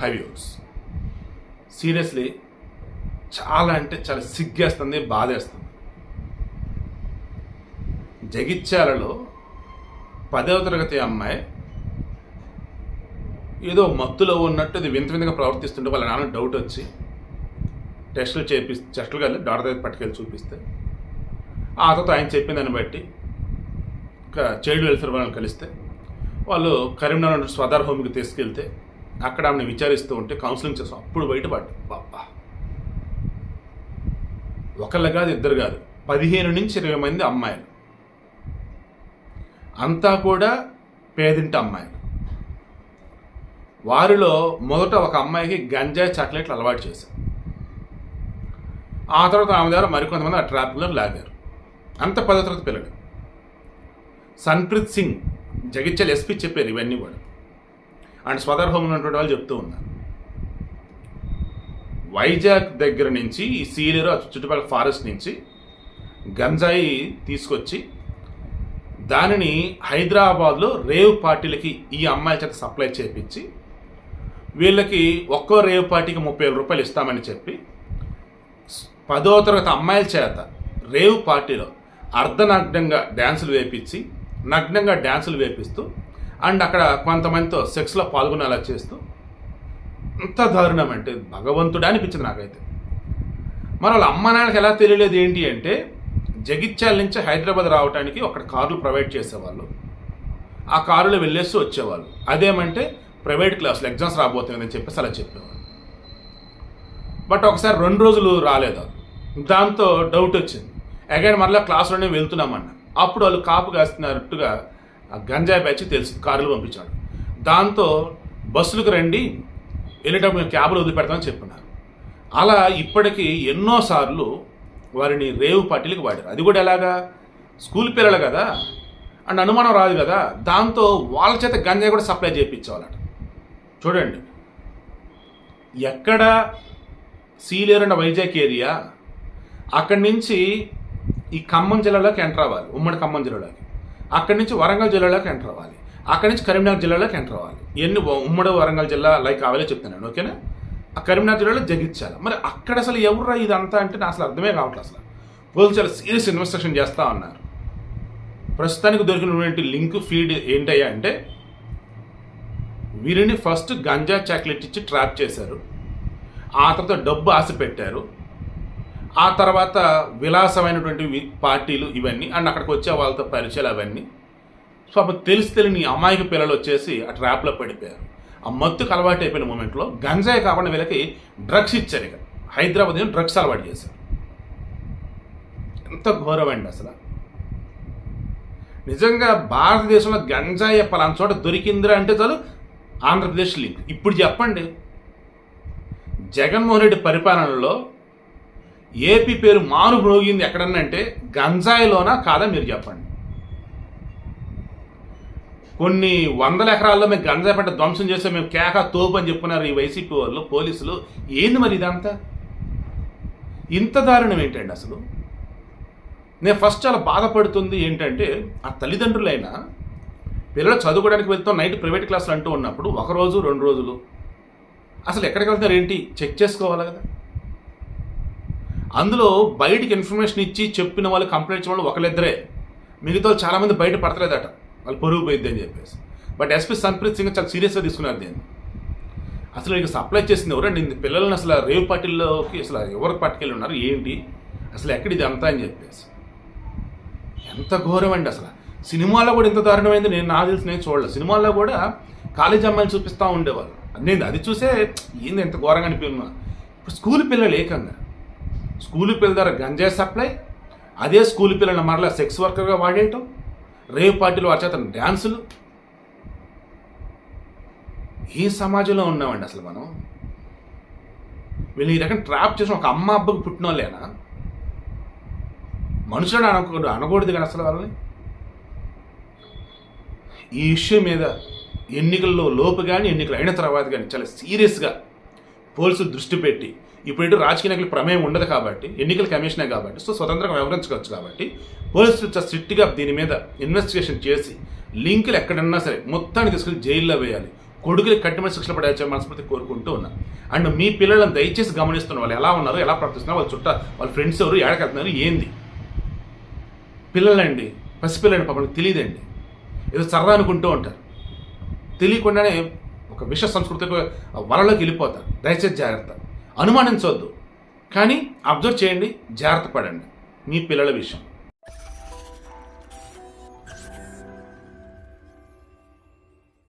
హైవ్యూస్ seriously చాలా అంటే చాలా సిగ్గేస్తుంది బాధేస్తుంది. జగిత్యాలలో పదవ తరగతి అమ్మాయి ఏదో మత్తులో ఉన్నట్టు ఇది వింత వింతగా ప్రవర్తిస్తుంటే వాళ్ళ నాన్న డౌట్ వచ్చి టెస్టులు చేపి టెస్టులు కలిసి డాక్టర్ దగ్గర పట్టుకెళ్ళి చూపిస్తే ఆ తర్వాత ఆయన చెప్పిన దాన్ని బట్టి చైల్డ్ వెల్ఫేర్ వాళ్ళని కలిస్తే వాళ్ళు కరీంనగర్ స్వదార్ హోమ్కి తీసుకెళ్తే అక్కడ ఆమెను విచారిస్తూ ఉంటే కౌన్సిలింగ్ చేస్తాం అప్పుడు బయటపడ్డా బాబా ఒకళ్ళు కాదు ఇద్దరు కాదు. పదిహేను నుంచి ఇరవై మంది అమ్మాయిలు. అంతా కూడా పేదింటి అమ్మాయిలు. వారిలో మొదట ఒక అమ్మాయికి గంజాయి చాక్లెట్లు అలవాటు చేశారు ఆ తర్వాత ఆమె ద్వారా మరికొంతమంది ఆ ట్రాప్లో లాగారు. అంత పదో తరగతి పిల్లడు సన్ప్రీత్ సింగ్ జగిత్యాల ఎస్పీ చెప్పారు ఇవన్నీ కూడా. అండ్ స్వదర్ ఉన్నటువంటి వాళ్ళు చెప్తూ ఉన్నారు. వైజాగ్ దగ్గర నుంచి ఈ సీలేరు చుట్టుపక్కల ఫారెస్ట్ నుంచి గంజాయి తీసుకొచ్చి దానిని హైదరాబాద్లో రేవ్ పార్టీలకి ఈ అమ్మాయిల చేత సప్లై చేపించి వీళ్ళకి ఒక్కో రేవ్ పార్టీకి ముప్పై వేల రూపాయలు ఇస్తామని చెప్పి పదో తరగతి అమ్మాయిల చేత రేవ్ పార్టీలో అర్ధనగ్నంగా డ్యాన్సులు వేపించి నగ్నంగా డ్యాన్సులు వేపిస్తూ అండ్ అక్కడ కొంతమందితో సెక్స్లో పాల్గొనేలా చేస్తూ అంత దారుణం అంటే భగవంతుడా అనిపించింది నాకైతే. మరి వాళ్ళ అమ్మ నాన్నకి ఎలా తెలియలేదు ఏంటి అంటే జగిత్యాల నుంచి హైదరాబాద్ రావడానికి అక్కడ కార్లు ప్రొవైడ్ చేసేవాళ్ళు. ఆ కారులో వెళ్ళేసి వచ్చేవాళ్ళు. అదేమంటే ప్రైవేట్ క్లాసులు ఎగ్జామ్స్ రాబోతుందని చెప్పేసి అలా చెప్పేవాళ్ళు. బట్ ఒకసారి రెండు రోజులు రాలేదు దాంతో డౌట్ వచ్చింది. అగైన్ మరలా క్లాసులోనే వెళ్తున్నామన్న అప్పుడు వాళ్ళు కాపు కాస్తున్నట్టుగా ఆ గంజాయి బ్యాచ్ తెలుసు కారులు పంపించాడు. దాంతో బస్సులకు రండి వెళ్ళేటప్పుడు మేము క్యాబ్లు వదిలిపెడతామని చెప్పినారు అలా ఇప్పటికీ ఎన్నోసార్లు వారిని రేవు పార్టీలకు వాడారు. అది కూడా ఎలాగా? స్కూల్ పిల్లలు కదా అండ్ అనుమానం రాదు కదా దాంతో వాళ్ళ చేత గంజాయి కూడా సప్లై చేయించేవాళ్ళట. చూడండి. ఎక్కడ సీలేరున్న వైజాగ్ ఏరియా అక్కడి నుంచి ఈ ఖమ్మం జిల్లాలోకి ఎంటర్ అవ్వాలి ఉమ్మడి ఖమ్మం జిల్లాలోకి. అక్కడి నుంచి వరంగల్ జిల్లాలోకి ఎంటర్ అవ్వాలి. అక్కడి నుంచి కరీంనగర్ జిల్లాలోకి ఎంటర్ అవ్వాలి. ఎన్ని ఉమ్మడి వరంగల్ జిల్లా లైక్ అవలే చెప్తున్నాను ఓకేనా? ఆ కరీంనగర్ జిల్లాలో జగించాలి మరి అక్కడ అసలు ఎవరు ఇదంతా అంటే నాకు అసలు అర్థమే కావట్లేదు అసలు. పోలీసులు చాలా సీరియస్ ఇన్వెస్టిగేషన్ చేస్తా ఉన్నారు. ప్రస్తుతానికి దొరికినటువంటి లింక్ ఫీడ్ ఏంటయ్యా అంటే వీరిని ఫస్ట్ గంజా చాక్లెట్ ఇచ్చి ట్రాప్ చేశారు. ఆ తర్వాత డబ్బు ఆశ పెట్టారు ఆ తర్వాత విలాసమైనటువంటి పార్టీలు ఇవన్నీ అండ్ అక్కడికి వచ్చే వాళ్ళతో పరిచయాలు అవన్నీ. సో అప్పుడు తెలిసి తెలియని అమాయక పిల్లలు వచ్చేసి ఆ ట్రాప్లో పడిపోయారు. ఆ మత్తుకు అలవాటు అయిపోయిన మూమెంట్లో గంజాయి కాకుండా వీళ్ళకి డ్రగ్స్ ఇచ్చారు ఇక. హైదరాబాద్ డ్రగ్స్ అలవాటు చేశారు. ఎంత ఘోరం అండి అసలు. నిజంగా భారతదేశంలో గంజాయి పలానా చోట దొరికిందిరా అంటే చాలు ఆంధ్రప్రదేశ్ లింక్. ఇప్పుడు చెప్పండి. జగన్మోహన్ రెడ్డి పరిపాలనలో ఏపీ పేరు మారు మ్రోగింది ఎక్కడన్నా అంటే గంజాయిలోనా కాదా మీరు చెప్పండి. కొన్ని వందల ఎకరాల్లో మేము గంజాయి పంట ధ్వంసం చేస్తే మేము కేక తోపు అని చెప్పుకున్నారు ఈ వైసీపీ వాళ్ళు పోలీసులు. ఏంది మరి ఇదంతా? ఇంత దారుణం ఏంటండి అసలు? నేను ఫస్ట్ చాలా బాధపడుతుంది ఏంటంటే ఆ తల్లిదండ్రులైనా పిల్లలు చదువుకోవడానికి వెళ్తాం నైట్ ప్రైవేట్ క్లాసులు అంటూ ఉన్నప్పుడు ఒకరోజు రెండు రోజులు అసలు ఎక్కడికి వెళ్తున్నారు ఏంటి? చెక్ చేసుకోవాలి కదా? అందులో బయటికి ఇన్ఫర్మేషన్ ఇచ్చి చెప్పిన వాళ్ళు కంప్లైంట్ ఇచ్చిన వాళ్ళు ఒకళ్ళిద్దరే. మిగతా చాలామంది బయట పడతలేదట. వాళ్ళు పొరుగు పోయిద్ది అని చెప్పేసి. బట్ ఎస్పీ సన్ప్రీత్ సింగ్ చాలా సీరియస్గా తీసుకున్నారు దీన్ని. అసలు ఇక సప్లై చేసింది ఎవరండి ఇంత పిల్లల్ని అసలు రేవ్ పార్టీల్లోకి అసలు ఎవరు పట్టుకెళ్ళి ఉన్నారు? ఏంటి? అసలు ఎక్కడ ఇది అంతా అని చెప్పేసి. ఎంత ఘోరం అండి అసలు. సినిమాలో కూడా ఇంత దారుణమైంది నేను నాకు తెలిసి నేను చూడలేదు. సినిమాల్లో కూడా కాలేజ్ అమ్మాయిలు చూపిస్తూ ఉండేవాళ్ళు. నేను అది చూసే ఏంది ఎంత ఘోరంగా అనిపించింది. ఇప్పుడు స్కూల్ పిల్లలు ఏకంగా. స్కూల్ పిల్లల ద్వారా గంజాయి సప్లై అదే స్కూల్ పిల్లల్ని మరలా సెక్స్ వర్కర్గా వాడేయటం రేవ్ పార్టీలు వారి చేత డ్యాన్సులు. ఏ సమాజంలో ఉన్నామండి అసలు మనం. వీళ్ళు ఈ రకం ట్రాప్ చేసిన ఒక అమ్మ అబ్బకు పుట్టిన వాళ్ళేనా మనుషులను అనకూడదు అనకూడదు కానీ అసలు వాళ్ళని. ఈ ఇష్యూ మీద ఎన్నికల్లో లోపు కానీ ఎన్నికలు అయిన తర్వాత కానీ చాలా సీరియస్గా పోలీసులు దృష్టి పెట్టి ఇప్పుడు ఇటు రాజకీయ నాయకుల ప్రమేయం ఉండదు కాబట్టి ఎన్నికల కమిషనే కాబట్టి సో స్వతంత్రంగా వ్యవహరించుకోవచ్చు కాబట్టి పోలీసులు స్ట్రిక్ట్గా దీని మీద ఇన్వెస్టిగేషన్ చేసి లింకులు ఎక్కడన్నా సరే మొత్తాన్ని తీసుకుని జైల్లో వేయాలి. కొడుకులు కఠినమైన శిక్షలు పడే మనస్ఫూర్తి కోరుకుంటూ ఉన్నా. అండ్ మీ పిల్లలను దయచేసి గమనిస్తున్న వాళ్ళు ఎలా ఉన్నారు ఎలా ప్రవర్తిస్తున్నారు వాళ్ళ చుట్టా వాళ్ళ ఫ్రెండ్స్ ఎవరు ఏడకెళ్తున్నారు ఏంది? పిల్లలండి పసిపిల్లండి పాపం తెలియదండి. ఏదో సరదా అనుకుంటూ ఉంటారు. తెలియకుండానే ఒక విష సంస్కృతికి వలలోకి వెళ్ళిపోతారు. దయచేసి జాగ్రత్త. అనుమానించవద్దు కానీ అబ్జర్వ్ చేయండి జాగ్రత్త పడండి. మీ పిల్లల విషయం.